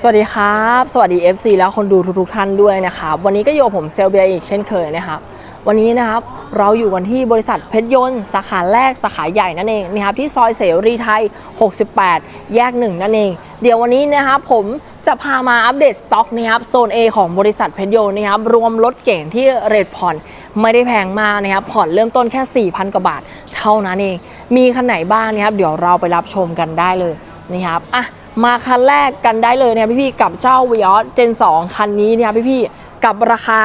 สวัสดีครับ สวัสดี FC แล้วคนดูทุกๆท่านด้วยนะครับ วันนี้ก็อยู่ผมเซลเบียอีกเช่นเคยนะครับ วันนี้นะครับเราอยู่กันที่บริษัทเพชรยนต์ สาขาแรกสาขาใหญ่นั่นเองนะครับที่ซอยเสรีไทย 68 แยกหนึ่งนั่นเอง เดี๋ยววันนี้นะครับผมจะพามาอัปเดตสต็อกนะครับโซน A ของบริษัทเพชรยนต์นะครับรวมรถเก่งที่เรทผ่อนไม่ได้แพงมากนะครับผ่อนเริ่มต้นแค่ 4,000 กว่าบาท เท่านั้นเอง มีคันไหนบ้างนะครับเดี๋ยวเราไปรับชมกันได้เลยนะครับอะ มาคันแรกกันได้เลยเนะครับพี่ๆกับเจ้า v ิออส Gen 2คันนี้เนะครับพี่ๆกับราคา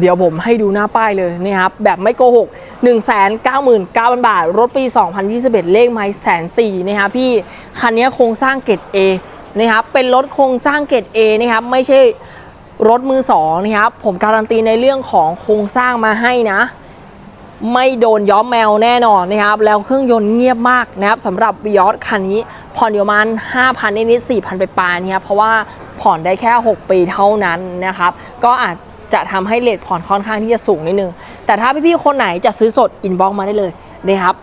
เดี๋ยวผมให้ดูหน้าป้ายเลยนะครับแบบไม่โกหก 1 9 9 0 0 0 บาท รถปี 2021 เลขไม้แสนสี่นะครับพี่คันนี้โครงสร้างเกรด A นะครับเป็นรถโครงสร้างเกรด A นะครับไม่ใช่รถมือสองนะครับผมการันตีในเรื่องของโครงสร้างมาให้นะ ไม่โดนย้อมแมวแน่นอนนะครับ แล้วเครื่องยนต์เงียบมากนะครับสำหรับ v ิออสคันนี้ผ่อนอยู่ประมาณ5,000นิดๆ4,000 ไปปลายๆนะครับเพราะว่าผ่อนได้แค่ 6 ปีเท่านั้นนะครับ ก็อาจจะทำให้เลทผ่อนค่อนข้างที่จะสูงนิดนึง แต่ถ้าพี่ๆคนไหนจะซื้อสดอินบ็อกมาได้เลยนะครับ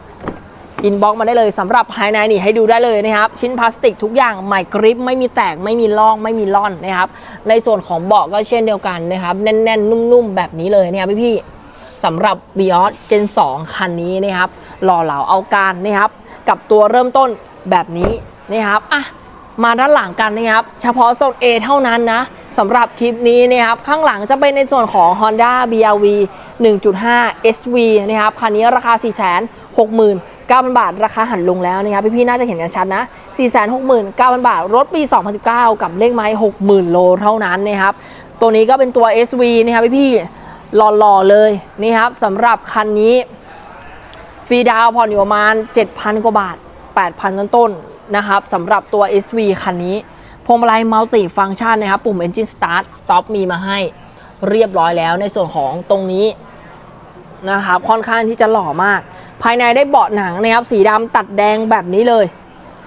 อินบ็อกมาได้เลยสำหรับภายในนี่ให้ดูได้เลยนะครับ ชิ้นพลาสติกทุกอย่างใหม่กริปไม่มีแตกไม่มีลอกไม่มีล่อนนะครับ ในส่วนของเบาะก็เช่นเดียวกันนะครับ แน่นๆ นุ่มๆ แบบนี้เลยเนะครับพี่ๆ สำหรับ b ิออส Gen 2 คันนี้นะครับหล่อเหลาเอาการนะครับ กับตัวเริ่มต้นแบบนี้นะครับอะมาด้านหลังกันนะครับ เฉพาะโซน A เท่านั้นนะสำหรับคลิปนี้นะครับ ข้างหลังจะเป็นในส่วนของ Honda BRV 1.5 SV นะครับ คันนี้ราคา 4 6 0 0 0 9,000 บาท ราคาหันลงแล้วนะครับ พี่ๆน่าจะเห็นกันชัดนะ 469,000 บาท รถปี 2019 กับเลขไม้ 60,000 โลเท่านั้นนะครับ ตัวนี้ก็เป็นตัว SV นะครับพี่ๆ หล่อๆเลยนี่ครับสำหรับคันนี้ฟรีดาวผ่อนอยู่ประมาณ 7,000 กว่าบาท 8,000 ต้นๆนะครับสำหรับตัว SV คันนี้พวงมาลัยมัลติฟัง c t ชันนะครับ ปุ่ม Engine Start Stop มีมาให้เรียบร้อยแล้วในส่วนของตรงนี้นะครับค่อนข้างที่จะหล่อมาก ภายในได้เบาะหนังนะครับ สีดำตัดแดงแบบนี้เลย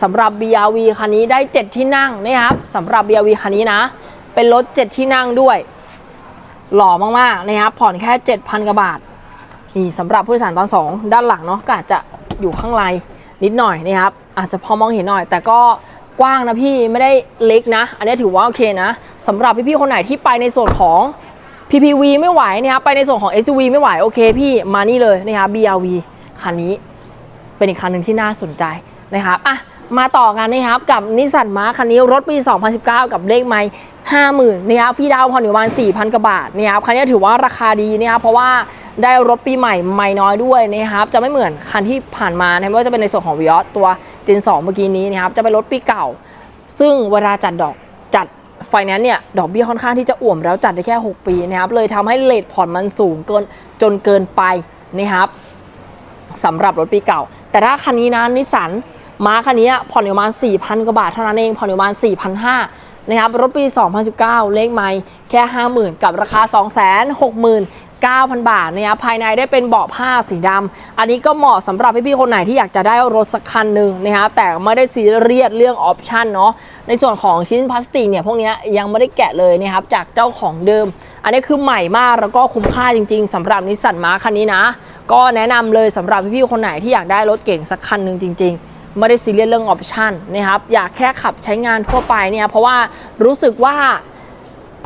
สำหรับ BRV คันนี้ได้ 7 ที่นั่งนะครับสำหรับ BRV คันนี้นะ เป็นรถ 7 ที่นั่งด้วย หล่อมากๆนะครับผ่อนแค่ 7,000กว่าบาทนี่สำหรับผู้โดยสารตอน 2 ด้านหลังเนาะก็อาจจะอยู่ข้างในนิดหน่อยนะครับอาจจะพอมองเห็นหน่อย แต่ก็กว้างนะพี่ไม่ได้เล็กนะ อันนี้ถือว่าโอเคนะสำหรับพี่ๆคนไหนที่ไปในส่วนของ PPV ไม่ไหวนะครับไปในส่วนของ SUV ไม่ไหวโอเคพี่มานี่เลยนะครับ BRV คันนี้เป็นอีกคันหนึ่งที่น่าสนใจนะครับอะ มาต่อกันนะครับกับนิสสันมาคันนี้รถปี 2019 กับเลขไมล์50,000นะครับฟีดาวผ่อนอยู่ประมาณ4,000กว่าบาทนะครับคันนี้ถือว่าราคาดีนะครับเพราะว่าได้รถปีใหม่ไม่น้อยด้วยนะครับจะไม่เหมือนคันที่ผ่านมานะไม่ว่าจะเป็นในส่วนของวิออสตัว Gen 2เมื่อกี้นี้นะครับจะเป็นรถปีเก่า ซึ่งเวลาจัดดอกจัดไฟแนนซ์เนี่ยดอกเบี้ยค่อนข้างที่จะอ่วมแล้วจัดได้แค่ 6 ปีนะครับเลยทำให้เลทผ่อนมันสูงเกินจนเกินไปนะครับสำหรับรถปีเก่า แต่ถ้าคันนี้นะนิสสัน มาคันนี้ผ่อนอยู่ประมาณ 4,000 กว่าบาทเท่านั้นเอง ผ่อนอยู่ประมาณ 4,500นะครับ รถปี 2019 เลขไม่แค่ 50,000 กับราคา 260,000 9,000 บาทนะครับภายในได้เป็นเบาะผ้าสีดำอันนี้ก็เหมาะสำหรับพี่ๆคนไหนที่อยากจะได้รถสักคันหนึ่งนะครับแต่ไม่ได้ซีเรียสเรื่องออปชันเนาะในส่วนของชิ้นพลาสติกเนี่ยพวกนี้ยยังไม่ได้แกะเลยนะครับจากเจ้าของเดิม อันนี้คือใหม่มากแล้วก็คุ้มค่าจริง ๆสำหรับนิสสันมาคันนี้นะ ก็แนะนำเลยสำหรับพี่ๆคนไหนที่อยากได้รถเก่งสักคันหนึ่งจริง ๆ ไม่ได้ซีเรียสเรื่องออปชันนะครับอยากแค่ขับใช้งานทั่วไปเนี่ยเพราะว่ารู้สึกว่า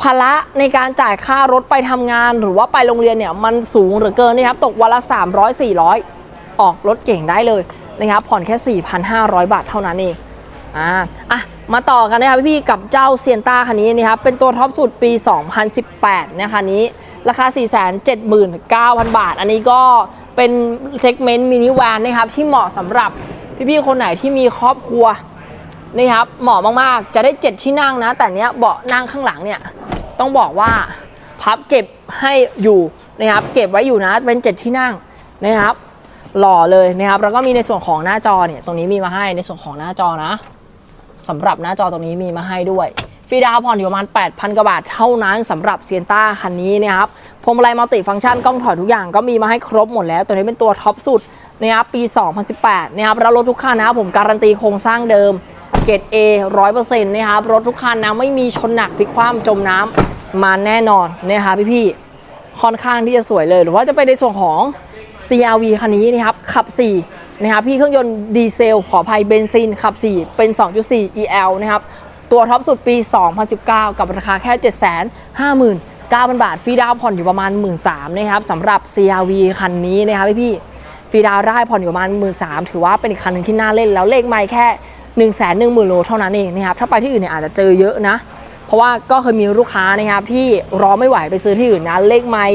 ภาระในการจ่ายค่ารถไปทำงานหรือว่าไปโรงเรียนเนี่ยมันสูงเหลือเกินนะครับตกวันละ 300 400 ออกรถเก่งได้เลยนะครับผ่อนแค่ 4,500 บาทเท่านั้นเองอ่าอะมาต่อกันนะครับพี่ๆกับเจ้าเซียนต้าคันนี้นะครับเป็นตัวท็อปสุดปี 2018นะคันนี้ราคา 479,000 บาท อันนี้ก็เป็นเซกเมนต์มินิแวนนะครับที่เหมาะสำหรับ พี่ๆคนไหนที่มีครอบครัวนี่ครับเหมาะมากๆ จะได้ 7 ที่นั่งนะ แต่เนี้ยเบาะนั่งข้างหลังเนี่ยต้องบอกว่าพับเก็บให้อยู่นะครับ เก็บไว้อยู่นะเป็น 7 ที่นั่งนะครับ หล่อเลยนะครับ แล้วก็มีในส่วนของหน้าจอเนี่ยตรงนี้มีมาให้ในส่วนของหน้าจอนะสำหรับหน้าจอตรงนี้มีมาให้ด้วยฟรีดาวผ่อนอยู่ประมาณ 8,000 กว่าบาทเท่านั้นสำหรับเซียนต้าคันนี้นะครับพวงมาลัยมัลติฟังก์ชันกล้องถอยทุกอย่างก็มีมาให้ครบหมดแล้ว ตัวนี้เป็นตัวท็อปสุด นะครับปี 2018 นะครับแล้วรถทุกคันนะครับผมการันตีโครงสร้างเดิมเกรด A 100%นะครับรถทุกคันนะไม่มีชนหนักพลิกคว่ำจมน้ำมาแน่นอนนะคะพี่ๆค่อนข้างที่จะสวยเลย หรือว่าจะไปในส่วนของ CRV คันนี้นะครับขับ 4 นะครับพี่เครื่องยนต์ดีเซล ขออภัยเบนซินขับ 4 เป็น 2.4 EL นะครับตัวท็อปสุดปี 2019 กับราคาแค่ 759,000 บาทฟรีดาวผ่อนอยู่ประมาณ 1 3ื่นนะครับสำหรับ CRV คันนี้นะครับพี่ๆ ฟีดาวได้ผ่อนอยู่ประมาณ1 3ื่นสามถือว่าเป็นอีกคันหนึ่งที่น่าเล่นแล้วเลขไม่แค่1 1 0 0 0 0โลเท่านั้นเองนะครับถ้าไปที่อื่นเนี่ยอาจจะเจอเยอะนะ เพราะว่าก็เคยมีลูกค้านะครับที่รอไม่ไหวไปซื้อที่อื่นนะเลขไม่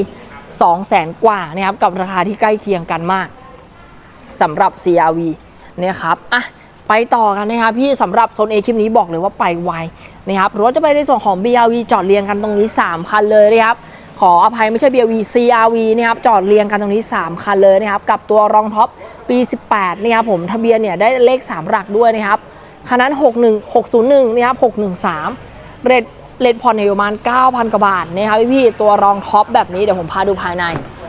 2 0 0 0 0 0กว่านะครับกับราคาที่ใกล้เคียงกันมากสำหรับ CRV เนี่ยครับอะไปต่อกันนะครับพี่สำหรับโซน A คลิปนี้บอกเลยว่าไปไวนะครับรถจะไปในส่วนของ BRV จอดเรียงกันตรงนี้ 3 คันเลยนะครับ ขออภัยไม่ใช่ BRV CRV นะครับจอดเรียงกันตรงนี้ 3 คันเลยนะครับ กับตัวรองท็อปปี 18นะครับผมทะเบียนเนี่ยได้เลข 3 หลักด้วยนะครับคันนั้น 61 601นะครับ613 เรทเรทผ่อนอยู่ประมาณ 9,000 กว่าบาทนะครับพี่ตัวรองท็อปแบบนี้เดี๋ยวผมพาดูภายใน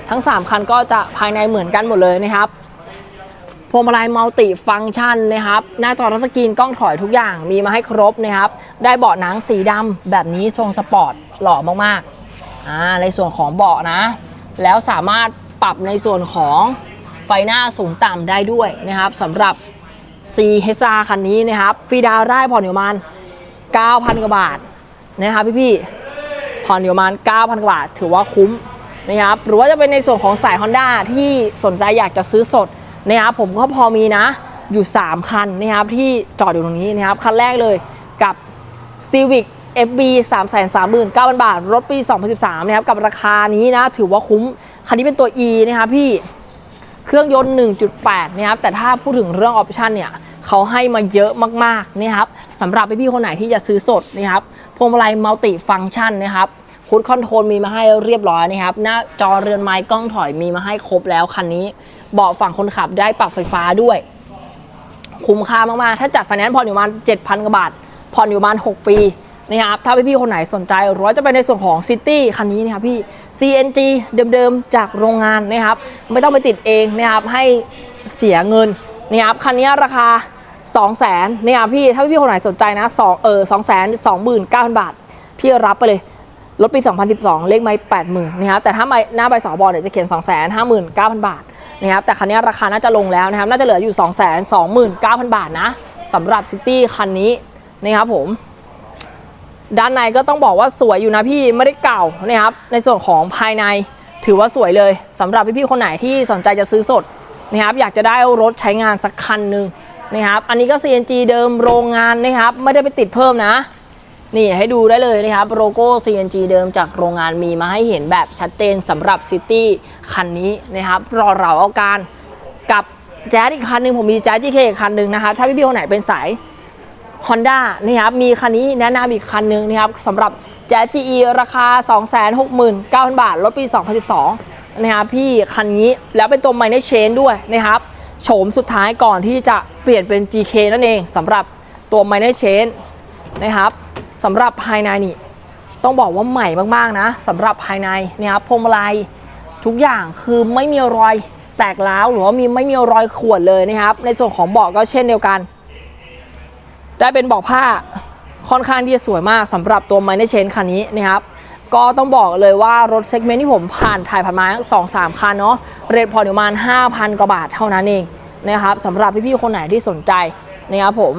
ทั้ง 3 คันก็จะภายในเหมือนกันหมดเลยนะครับพวงมาลัยมัลติฟังก์ชันนะครับ หน้าจอทัชสกรีนกล้องถอยทุกอย่างมีมาให้ครบนะครับ ได้เบาะหนังสีดำแบบนี้ทรงสปอร์ตหล่อมากๆ อ่าในส่วนของเบาะนะ แล้วสามารถปรับในส่วนของไฟหน้าสูงต่ำได้ด้วยนะครับสำหรับ C h r คันนี้นะครับฟรีดาวได้ผ่อนอยู่ประมาณ9,000 กว่าบาทนะครับพี่ๆผ่อนอยู่ประมาณ 9,000 กว่าบาท ถือว่าคุ้มนะครับหรือว่าจะเป็นในส่วนของสาย Honda ที่สนใจอยากจะซื้อสดนะครับผมก็พอมีนะอยู่ 3 คันนะครับที่จอดอยู่ตรงนี้นะครับคันแรกเลยกับ Civic FB 339,000 บาท รถปี 2013 นะครับ กับราคานี้นะ ถือว่าคุ้ม คันนี้เป็นตัว E นะครับพี่ เครื่องยนต์ 1.8 นะครับ แต่ถ้าพูดถึงเรื่องออปชันเนี่ย เขาให้มาเยอะมากๆนะครับสำหรับพี่ๆคนไหนที่จะซื้อสดนะครับ พวงมาลัยมัลติฟังก์ชันนะครับคูดคอนโทรลมีมาให้เรียบร้อยนะครับ หน้าจอเรือนไม้กล้องถอยมีมาให้ครบแล้วคันนี้ เบาะฝั่งคนขับได้ปรับไฟฟ้าด้วย คุ้มค่ามากๆ ถ้าจัดไฟแนนซ์ผ่อนอยู่ประมาณ7,000กว่าบาท ผ่อนอยู่ประมาณ 6 ปี นะครับถ้าพี่ๆคนไหนสนใจหรือว่าจะไปในส่วนของซิตี้คันนี้นะครับพี่ CNG เดิมๆจากโรงงานนะครับ ไม่ต้องไปติดเองนะครับให้เสียเงินนะครับคันนี้ราคา 2 0 0 0 0นนะครับพี่ถ้าพี่ๆคนไหนสนใจนะ2เออ2 2 9 0 0 0บาท พี่รับไปเลยรถปี 2012 เลขไม่80,000นะครับแต่ถ้าไม่หน้าใบสอบอเนี่ยจะเขียน 259,000 บาทนะครับแต่คันนี้ราคาน่าจะลงแล้วนะครับน่าจะเหลืออยู่ 229,000 บาทนะสำหรับซิตี้คันนี้นะครับผม ด้านในก็ต้องบอกว่าสวยอยู่นะพี่ไม่ได้เก่านะครับในส่วนของภายในถือว่าสวยเลยสำหรับพี่ๆคนไหนที่สนใจจะซื้อสดนะครับอยากจะได้รถใช้งานสักคันหนึ่งนะครับอันนี้ก็ CNG เดิมโรงงานนะครับไม่ได้ไปติดเพิ่มนะ นี่ให้ดูได้เลยนะครับโลโก้ CNG เดิมจากโรงงานมีมาให้เห็นแบบชัดเจนสำหรับซิตี้คันนี้นะครับรอเราเอาการกับแจ๊สอีกคันหนึ่งผมมีแจ๊ส GK อีกคันหนึ่งนะครับถ้าพี่ๆคนไหนเป็นสาย Honda นะครับมีคันนี้แนะนำอีกคันหนึ่งนะครับสำหรับแจ๊ส GE ราคา 269,000 บาทรถปี 2012 นะครับพี่คันนี้แล้วเป็นตัว Minor Change ด้วยนะครับโฉมสุดท้ายก่อนที่จะเปลี่ยนเป็น GK นั่นเองสำหรับตัว Minor Change นะครับสำหรับภายในนี่ต้องบอกว่าใหม่มากๆนะสำหรับภายในนะครับพวงมาลัยทุกอย่างคือไม่มีรอยแตกร้าวหรือว่ามีไม่มีรอยข่วนเลยนะครับ ในส่วนของเบาะก็เช่นเดียวกัน ได้เป็นบาะผ้าค่อนข้างที่จะสวยมากสำหรับตัว m i n o r Change คันนี้นะครับก็ต้องบอกเลยว่ารถเซกเมนต์ที่ผมผ่านถ่ายผ่านมาสองสามคันเนาะเรทผ่อนอยู่ประมาณ 5,000 กว่าบาทเท่านั้นเองนะครับสำหรับพี่ๆคนไหนที่สนใจนะครับผม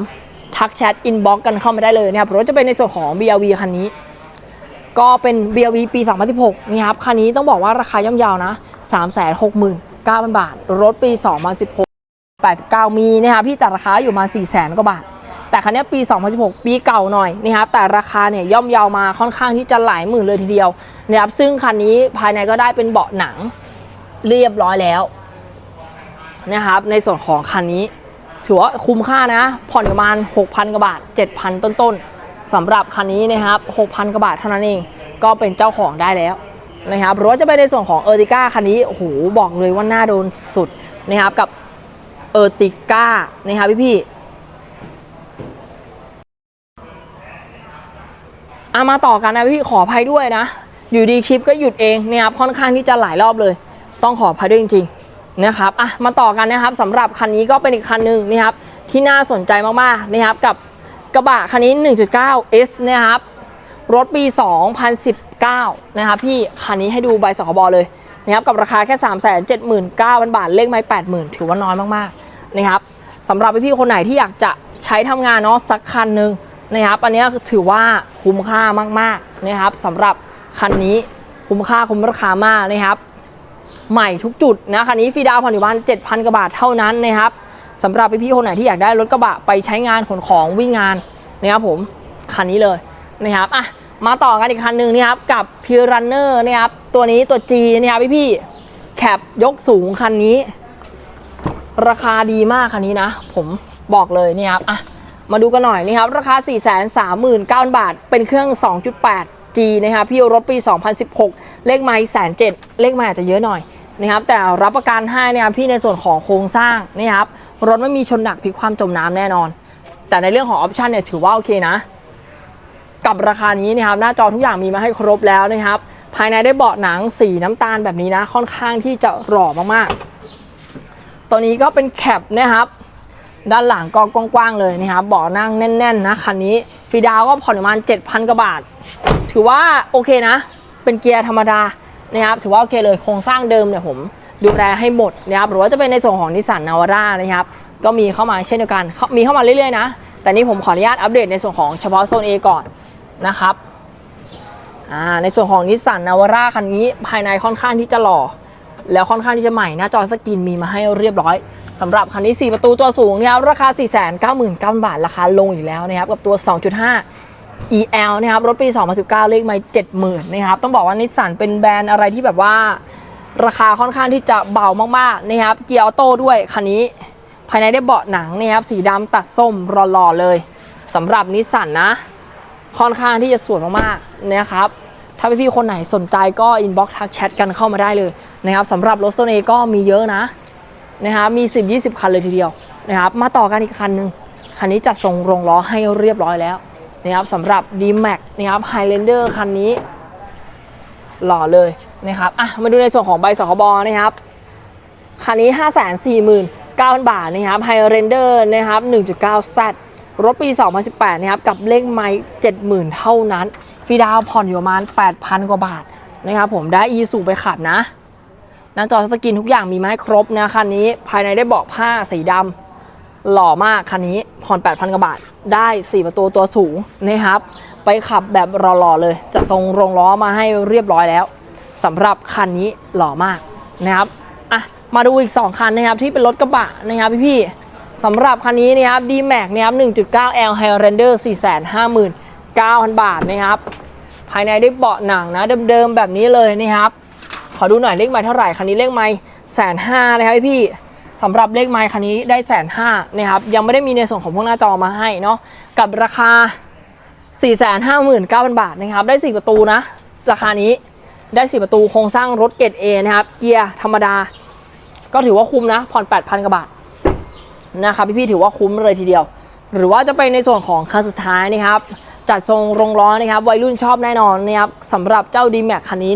ทักแชทอินบ็อกกันเข้ามาได้เลยนะครับรถจะเป็นในส่วนของ BRV คันนี้ ก็เป็น BRV ปี 2016นี่ครับคันนี้ต้องบอกว่าราคาย่อมยาวนะ 369,000 บาท รถปี 2016 89 มีนะครับพี่แต่ราคาอยู่มา 400,000 กว่าบาท แต่คันนี้ปี 2016 ปีเก่าหน่อยนะครับแต่ราคาเนี่ยย่อมเยาวมาค่อนข้างที่จะหลายหมื่นเลยทีเดียวนะครับซึ่งคันนี้ภายในก็ได้เป็นเบาะหนังเรียบร้อยแล้วนะครับในส่วนของคันนี้ถือว่าคุ้มค่านะ ผ่อนประมาณ 6,000 กว่าบาท 7,000 ต้นๆสำหรับคันนี้นะครับ 6,000 กว่าบาทเท่านั้นเอง ก็เป็นเจ้าของได้แล้วนะครับรือว่าจะไปในส่วนของเออร์ติก้าคันนี้โอ้โหบอกเลยว่าน่าโดนสุดนะครับกับเออร์ติก้านะครับพี่พี่ ๆอามาต่อกันนะพี่ขออภัยด้วยนะ อยู่ดีคลิปก็หยุดเองเนะครับค่อนข้างที่จะหลายรอบเลย ต้องขออภัยด้วยจริงๆนะครับอะมาต่อกันนะครับสำหรับคันนี้ก็เป็นอีกคันหนึ่งนะครับที่น่าสนใจมากๆนะครับกับกระบะคันนี้ 1.9 S นะครับรถปี 2019 นะครับพี่คันนี้ให้ดูใบสคบเลยนะครับกับราคาแค่ 379,000 บาทเลขไม่80,000 ถือว่าน้อยมากๆนะครับสำหรับพี่ๆคนไหนที่อยากจะใช้ทำงานเนาะสักคันหนึ่ง นะครับ อันนี้ถือว่าคุ้มค่ามากๆนะครับสำหรับคันนี้คุ้มค่าคุ้มราคามากนะครับ ใหม่ทุกจุดนะคันนี้ฟรีดาวผ่อนอยู่บ้าน7,000กว่าบาทเท่านั้นนะครับสำหรับพี่ๆคนไหนที่อยากได้รถกระบะไปใช้งานขนของวิ่งงานนะครับผมคันนี้เลยนะครับอะมาต่อกันอีกคันหนึ่งนะครับกับพีรันเนอร์นะครับตัวนี้ตัว G นะครับพี่ๆแคปยกสูงคันนี้ ราคาดีมากคันนี้นะ ผมบอกเลยนี่ครับอะ มาดูกันหน่อยนี่ครับ ราคา 4 3 9 0 0 0 บาท เป็นเครื่อง 2.8 G นะครับพี่รถปี 2016 เลขไม้แสนเจ็ดเลขไม้อาจจะเยอะหน่อยนะครับแต่รับประกันให้นะครับพี่ในส่วนของโครงสร้างนี่ครับรถไม่มีชนหนักพลิกความจมน้ำแน่นอน แต่ในเรื่องของออปชันเนี่ยถือว่าโอเคนะ กับราคานี้นะครับหน้าจอทุกอย่างมีมาให้ครบแล้วนะครับ ภายในได้เบาะหนังสีน้ำตาลแบบนี้นะ ค่อนข้างที่จะหล่อมากๆ ตัวนี้ก็เป็นแคปนะครับ ด้านหลังก็กว้างๆเลยนะครับเบาะนั่งแน่นๆนะคันนี้ฟีดาวก็ผ่อนประมาณ 7,000กว่าบาท ถือว่าโอเคนะ เป็นเกียร์ธรรมดานะครับถือว่าโอเคเลยโครงสร้างเดิมเนี่ยผมดูแลให้หมดนะครับหรือว่าจะเป็นในส่วนของนิสสันนาวาร่านะครับก็มีเข้ามาเช่นเดียวกัน มีเข้ามาเรื่อยๆนะ แต่นี่ผมขออนุญาตอัปเดตในส่วนของเฉพาะโซน A ก่อนนะครับในส่วนของนิสสันนาวาร่าคันนี้ภายในค่อนข้างที่จะหล่อ แล้วค่อนข้างที่จะใหม่หน้าจอสกรีนมีมาให้เรียบร้อยสำหรับคันนี้ 4 ประตูตัวสูงนะครับราคา 499,000 บาท ราคาลงอีกแล้วนะครับ กับตัว 2.5 EL นะครับ รถปี 2019 เลขไม่70,000นะครับ ต้องบอกว่านิสสันเป็นแบรนด์อะไรที่แบบว่า ราคาค่อนข้างที่จะเบามากๆนะครับ เกียร์ออโต้ด้วยคันนี้ ภายในได้เบาะหนังนะครับสีดำตัดส้มรอๆเลยสำหรับนิสสันนะ ค่อนข้างที่จะสวยมากๆนะครับ ถ้าพี่ๆคนไหนสนใจก็อินบ็อกซ์ทักแชทกันเข้ามาได้เลยนะครับสำหรับรถโซเนก็มีเยอะนะนะครับมี 10 20 คันเลยทีเดียวนะครับมาต่อกันอีกคันหนึ่งคันนี้จัดทรงโรงล้อให้เรียบร้อยแล้วนะครับสำหรับ d m a x นะครับ Highlander คันนี้ หล่อเลยนะครับอะมาดูในส่วนของใบสคบนะครับ คันนี้ 549,000 บาทนะครับ Highlander นะครับ 1.9Z รถปี 2018 นะครับ กับเลขไม้70,000 เท่านั้น ฟรีดาวผ่อนอยู่ประมาณ 8,000 กว่าบาทนะครับผมได้อีสูไปขับนะหน้าจอทัชสกรีนทุกอย่างมีมาให้ครบนะคันนี้ภายในได้เบาะผ้าสีดำหล่อมากคันนี้ผ่อน 8,000 กว่าบาท ได้ 4 ประตูตัวสูงนะครับ ไปขับแบบหล่อๆเลยจะทรงโรงล้อมาให้เรียบร้อยแล้วสำหรับคันนี้หล่อมากนะครับอะมาดูอีก 2 คันนะครับที่เป็นรถกระบะนะครับพี่ๆสำหรับคันนี้นะครับ D-Max นะครับ 1.9L Highlander 9,000 บาทนะครับ ภายในได้เบาะหนังนะเดิมๆแบบนี้เลยนะครับ ขอดูหน่อยเลขไม้เท่าไหร่คันนี้เลขไม้แสนห้านะครับพี่สำหรับเลขไม้คันนี้ได้แสนห้านะครับยังไม่ได้มีในส่วนของพวกหน้าจอมาให้เนาะกับราคา 459,000 บาทนะครับ ได้ 4 ประตูนะ ราคานี้ได้ 4 ประตูโครงสร้างรถเกรด A นะครับ เกียร์ธรรมดา ก็ถือว่าคุ้มนะ ผ่อน 8,000 กว่าบาทนะครับพี่ๆถือว่าคุ้มเลยทีเดียว หรือว่าจะไปในส่วนของคันสุดท้ายนะครับ จัดทรงโรงล้อนะครับ วัยรุ่นชอบแน่นอนนะครับสำหรับเจ้า d m a x คันนี้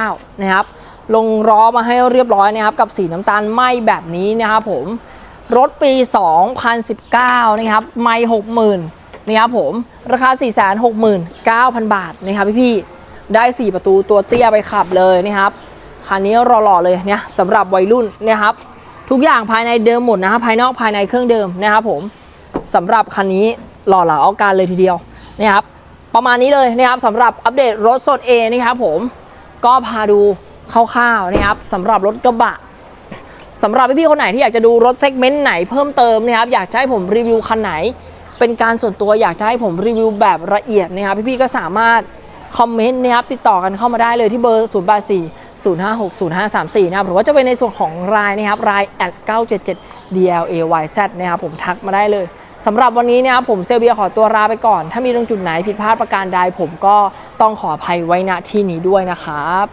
1.9 นะครับ ลงล้อมาให้เรียบร้อยนะครับ กับสีน้ำตาลไหมแบบนี้นะครับผม รถปี 2019 นะครับ ไม่ 60,000นะครับผม ราคา 469,000 บาทนะครับพี่ๆได้ 4 ประตูตัวเตี้ยไปขับเลยนะครับ คันนี้หล่อๆเลยเนี่ยสำหรับวัยรุ่นนะครับ ทุกอย่างภายในเดิมหมดนะครับภายนอกภายในเครื่องเดิมนะครับผมสำหรับคันนี้หล่อเหลาเอาการเลยทีเดียว นะครับประมาณนี้เลยนะครับสำหรับอัปเดตรถสด A นะครับผมก็พาดูคร่าวๆนะครับสำหรับรถกระบะสำหรับพี่ๆคนไหนที่อยากจะดูรถเซกเมนต์ไหนเพิ่มเติมนะครับอยากจะให้ผมรีวิวคันไหน เป็นการส่วนตัวอยากจะให้ผมรีวิวแบบละเอียดนะครับพี่ๆก็สามารถคอมเมนต์นะครับติดต่อกันเข้ามาได้เลยที่เบอร์ 0 8 4 0 5 6 0 5 3 4 นะครับหรือว่าจะเป็นในส่วนของรายนะครับราย at 977 DLAYZ นะครับผมทักมาได้เลย สำหรับวันนี้นะครับผมเซเบียขอตัวลาไปก่อน ถ้ามีตรงจุดไหนผิดพลาดประการใดผมก็ต้องขออภัยไว้ณที่นี้ด้วยนะครับ